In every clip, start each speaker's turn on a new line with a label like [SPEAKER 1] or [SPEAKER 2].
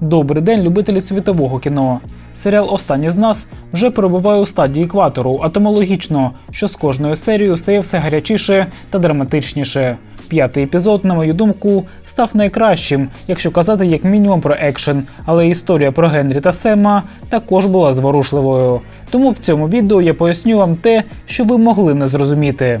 [SPEAKER 1] Добрий день, любителі світового кіно. Серіал Останній з нас вже перебуває у стадії екватору, а тому логічно, що з кожною серією стає все гарячіше та драматичніше. П'ятий епізод, на мою думку, став найкращим, якщо казати як мінімум про екшен, але історія про Генрі та Сема також була зворушливою. Тому в цьому відео я поясню вам те, що ви могли не зрозуміти.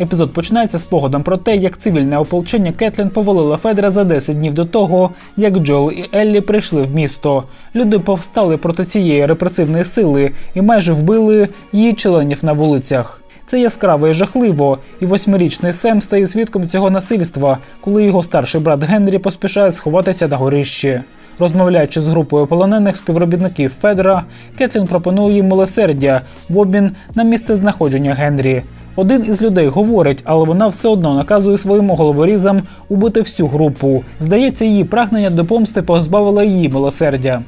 [SPEAKER 1] Епізод починається з погодом про те, як цивільне ополчення Кетлін повалило Федера за 10 днів до того, як Джоел і Еллі прийшли в місто. Люди повстали проти цієї репресивної сили і майже вбили її членів на вулицях. Це яскраво і жахливо, і восьмирічний Сем стає свідком цього насильства, коли його старший брат Генрі поспішає сховатися на горищі. Розмовляючи з групою полонених співробітників Федера, Кетлін пропонує їм милосердя в обмін на місце знаходження Генрі. Один із людей говорить, але вона все одно наказує своїм головорізам убити всю групу. Здається, її прагнення до помсти позбавило її милосердя.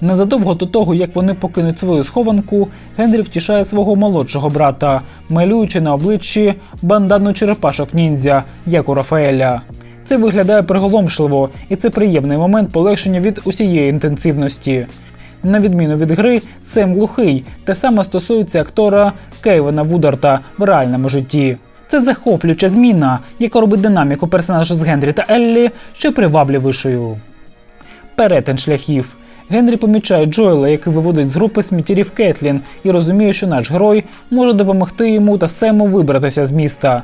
[SPEAKER 1] Незадовго до того, як вони покинуть свою схованку, Генрі втішає свого молодшого брата, малюючи на обличчі бандану черепашок ніндзя, як у Рафаеля. Це виглядає приголомшливо, і це приємний момент полегшення від усієї інтенсивності. На відміну від гри, Сем глухий, те саме стосується актора Кейвена Вударта в реальному житті. Це захоплююча зміна, яка робить динаміку персонажа з Генрі та Еллі ще привабливішою. Перетин шляхів. Генрі помічає Джоела, який виводить з групи сміттярів Кетлін, і розуміє, що наш герой може допомогти йому та Сему вибратися з міста.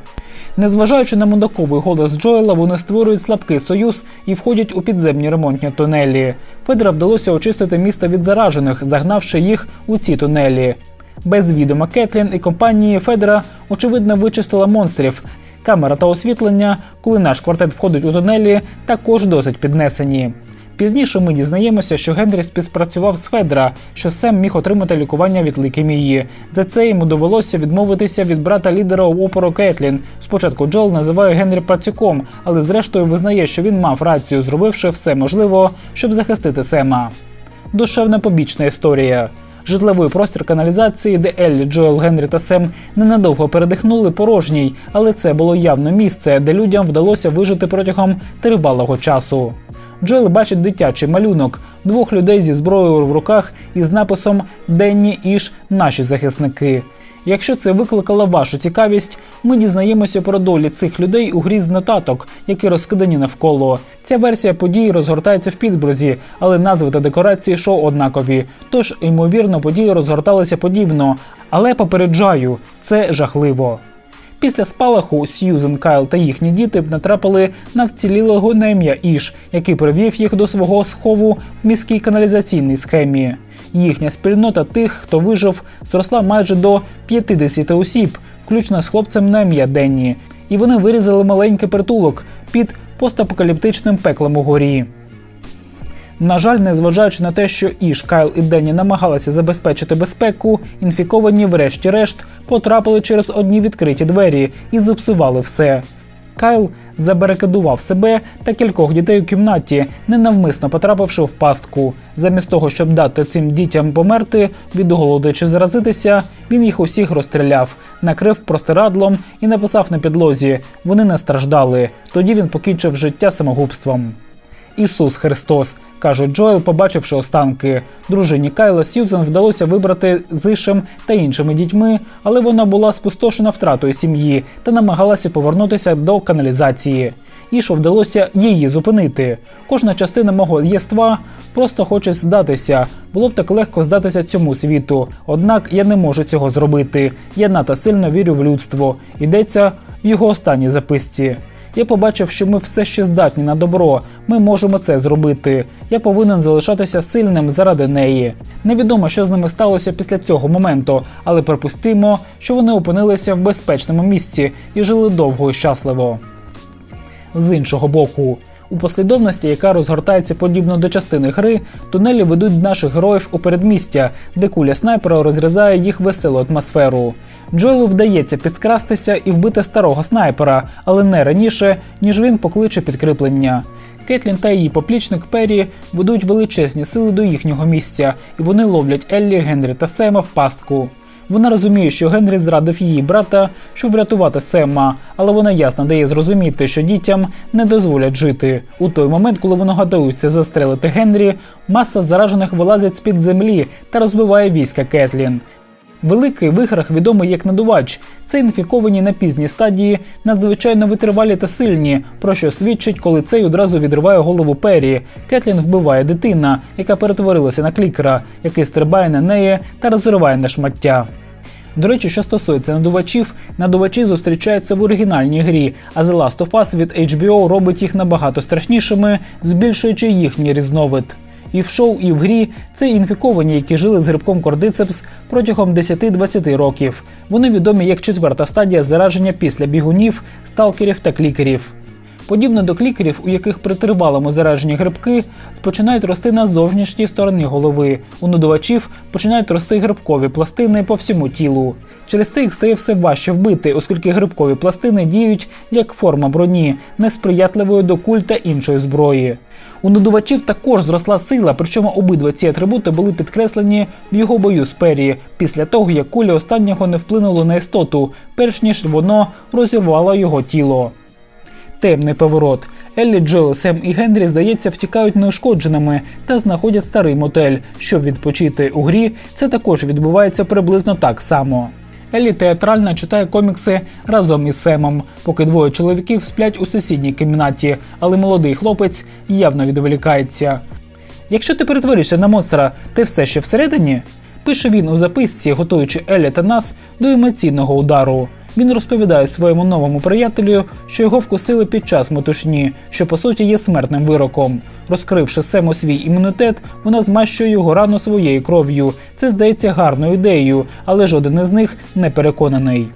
[SPEAKER 1] Незважаючи на мудаковий голос Джоела, вони створюють слабкий союз і входять у підземні ремонтні тунелі. Федера вдалося очистити місто від заражених, загнавши їх у ці тунелі. Без відома Кетлін і компанії Федера очевидно вичистила монстрів. Камера та освітлення, коли наш квартет входить у тунелі, також досить піднесені. Пізніше ми дізнаємося, що Генрі співпрацював з Федера, що Сем міг отримати лікування від лейкемії. За це йому довелося відмовитися від брата лідера опору Кетлін. Спочатку Джол називає Генрі працюком, але зрештою визнає, що він мав рацію, зробивши все можливе, щоб захистити Сема. Душевна побічна історія. Житловий простір каналізації, де Еллі, Джоел, Генрі та Сем ненадовго передихнули порожній, але це було явно місце, де людям вдалося вижити протягом тривалого часу. Джоел бачить дитячий малюнок двох людей зі зброєю в руках із написом Денні Іш наші захисники. Якщо це викликало вашу цікавість, ми дізнаємося про долі цих людей у грі з нотаток, які розкидані навколо. Ця версія подій розгортається в Пітсбурзі, але назви та декорації шоу однакові. Тож, ймовірно, події розгорталися подібно. Але попереджаю, це жахливо. Після спалаху Сьюзен, Кайл та їхні діти натрапили на вцілілого на ім'я Іш, який привів їх до свого схову в міській каналізаційній схемі. Їхня спільнота тих, хто вижив, зросла майже до 50 осіб, включно з хлопцем на ім'я Денні. І вони вирізали маленький притулок під постапокаліптичним пеклом у горі. На жаль, незважаючи на те, що Іш, Кайл і Денні намагалися забезпечити безпеку, інфіковані, врешті-решт, потрапили через одні відкриті двері і зіпсували все. Кайл забарикадував себе та кількох дітей у кімнаті, ненавмисно потрапивши в пастку. Замість того, щоб дати цим дітям померти від голоду чи заразитися, він їх усіх розстріляв, накрив простирадлом і написав на підлозі: вони не страждали. Тоді він покінчив життя самогубством. Ісус Христос, каже Джоел, побачивши останки. Дружині Кайла Сьюзен вдалося вибрати з Ішем та іншими дітьми, але вона була спустошена втратою сім'ї та намагалася повернутися до каналізації. Ішу вдалося її зупинити. Кожна частина мого єства просто хоче здатися. Було б так легко здатися цьому світу. Однак я не можу цього зробити. Я надто сильно вірю в людство. Йдеться в його останній записці. Я побачив, що ми все ще здатні на добро. Ми можемо це зробити. Я повинен залишатися сильним заради неї. Невідомо, що з ними сталося після цього моменту, але припустимо, що вони опинилися в безпечному місці і жили довго і щасливо. З іншого боку, У послідовності, яка розгортається подібно до частини гри, тунелі ведуть наших героїв у передмістя, де куля снайпера розрізає їх веселу атмосферу. Джоелу вдається підскрастися і вбити старого снайпера, але не раніше, ніж він покличе підкріплення. Кетлін та її поплічник Перрі ведуть величезні сили до їхнього місця, і вони ловлять Еллі, Генрі та Сема в пастку. Вона розуміє, що Генрі зрадив її брата, щоб врятувати Сема, але вона ясно дає зрозуміти, що дітям не дозволять жити. У той момент, коли вони готуються застрелити Генрі, маса заражених вилазить з під землі та розбиває війська Кетлін. Великий виграх відомий як надувач. Це інфіковані на пізній стадії, надзвичайно витривалі та сильні, про що свідчить, коли цей одразу відриває голову Пері. Кетлін вбиває дитина, яка перетворилася на клікера, який стрибає на неї та розриває на шмаття. До речі, що стосується надувачів, надувачі зустрічаються в оригінальній грі, а The Last of Us від HBO робить їх набагато страшнішими, збільшуючи їхній різновид. І в шоу, і в грі це інфіковані, які жили з грибком кордицепс протягом 10-20 років. Вони відомі як четверта стадія зараження після бігунів, сталкерів та клікерів. Подібно до клікерів, у яких при тривалому зараженні грибки починають рости на зовнішній стороні голови. У надувачів починають рости грибкові пластини по всьому тілу. Через це їх стає все важче вбити, оскільки грибкові пластини діють як форма броні, несприятливої до куль та іншої зброї. У надувачів також зросла сила, причому обидва ці атрибути були підкреслені в його бою з Перрі, після того як куля останнього не вплинула на істоту, перш ніж воно розірвало його тіло. Темний поворот. Еллі, Джо, Сем і Генрі, здається, втікають неушкодженими та знаходять старий мотель. Щоб відпочити у грі, це також відбувається приблизно так само. Еллі театрально читає комікси разом із Семом, поки двоє чоловіків сплять у сусідній кімнаті, але молодий хлопець явно відволікається. Якщо ти перетворишся на монстра, ти все ще всередині? Пише він у записці, готуючи Еллі та нас до емоційного удару. Він розповідає своєму новому приятелю, що його вкусили під час метушні, що по суті є смертним вироком. Розкривши Сему свій імунітет, вона змащує його рану своєю кров'ю. Це здається гарною ідеєю, але жоден із них не переконаний.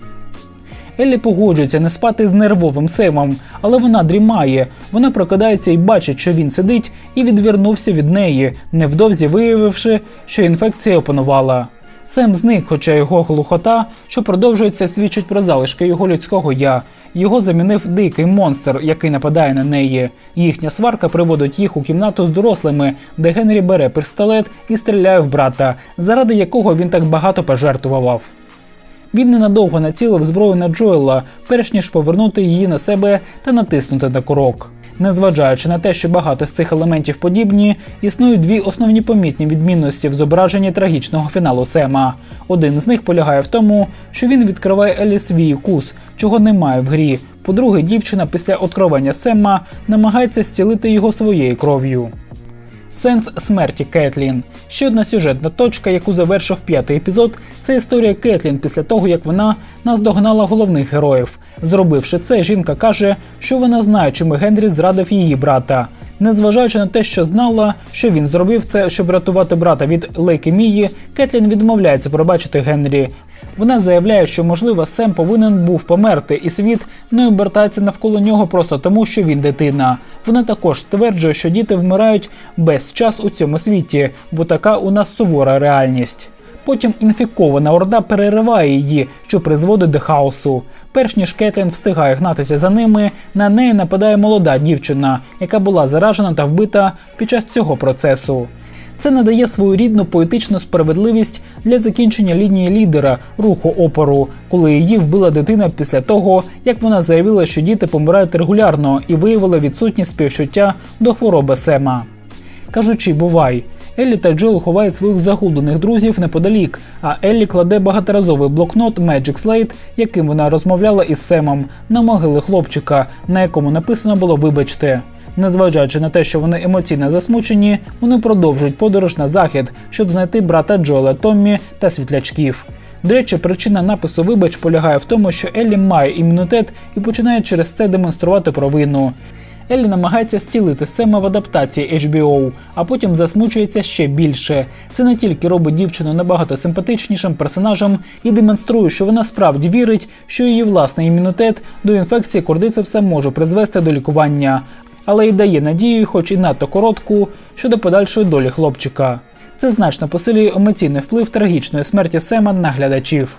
[SPEAKER 1] Еллі погоджується не спати з нервовим Семом, але вона дрімає. Вона прокидається і бачить, що він сидить, і відвернувся від неї, невдовзі виявивши, що інфекція опанувала. Сем зник, хоча його глухота, що продовжується, свідчить про залишки його людського я. Його замінив дикий монстр, який нападає на неї. Їхня сварка приводить їх у кімнату з дорослими, де Генрі бере пістолет і стріляє в брата, заради якого він так багато пожертвував. Він ненадовго націлив зброю на Джоела, перш ніж повернути її на себе та натиснути на курок. Незважаючи на те, що багато з цих елементів подібні, існують дві основні помітні відмінності в зображенні трагічного фіналу Сема. Один з них полягає в тому, що він відкриває Елі свій кус, чого немає в грі. По-друге, дівчина після откровення Сема намагається зцілити його своєю кров'ю. Сенс смерті Кетлін. Ще одна сюжетна точка, яку завершив п'ятий епізод, це історія Кетлін після того, як вона наздогнала головних героїв. Зробивши це, жінка каже, що вона знає, чому Генрі зрадив її брата. Незважаючи на те, що знала, що він зробив це, щоб рятувати брата від лейкемії, Кетлін відмовляється пробачити Генрі. Вона заявляє, що можливо Сем повинен був померти, і світ не обертається навколо нього просто тому, що він дитина. Вона також стверджує, що діти вмирають без час у цьому світі, бо така у нас сувора реальність. Потім інфікована орда перериває її, що призводить до хаосу. Перш ніж Кетлін встигає гнатися за ними, на неї нападає молода дівчина, яка була заражена та вбита під час цього процесу. Це надає свою рідну поетичну справедливість для закінчення лінії лідера руху опору, коли її вбила дитина після того, як вона заявила, що діти помирають регулярно і виявила відсутність співчуття до хвороби Сема. Кажучи, бувай. Еллі та Джоел ховають своїх загублених друзів неподалік, а Еллі кладе багаторазовий блокнот Magic Slate, яким вона розмовляла із Семом, на могили хлопчика, на якому написано було Вибачте. Незважаючи на те, що вони емоційно засмучені, вони продовжують подорож на захід, щоб знайти брата Джоела Томмі та світлячків. До речі, причина напису Вибач полягає в тому, що Еллі має імунітет і починає через це демонструвати провину. Еллі намагається стілити Сема в адаптації HBO, а потім засмучується ще більше. Це не тільки робить дівчину набагато симпатичнішим персонажем і демонструє, що вона справді вірить, що її власний імунітет до інфекції кордицепса може призвести до лікування. але й дає надію, хоч і надто коротку, щодо подальшої долі хлопчика. Це значно посилює емоційний вплив трагічної смерті Сема на глядачів.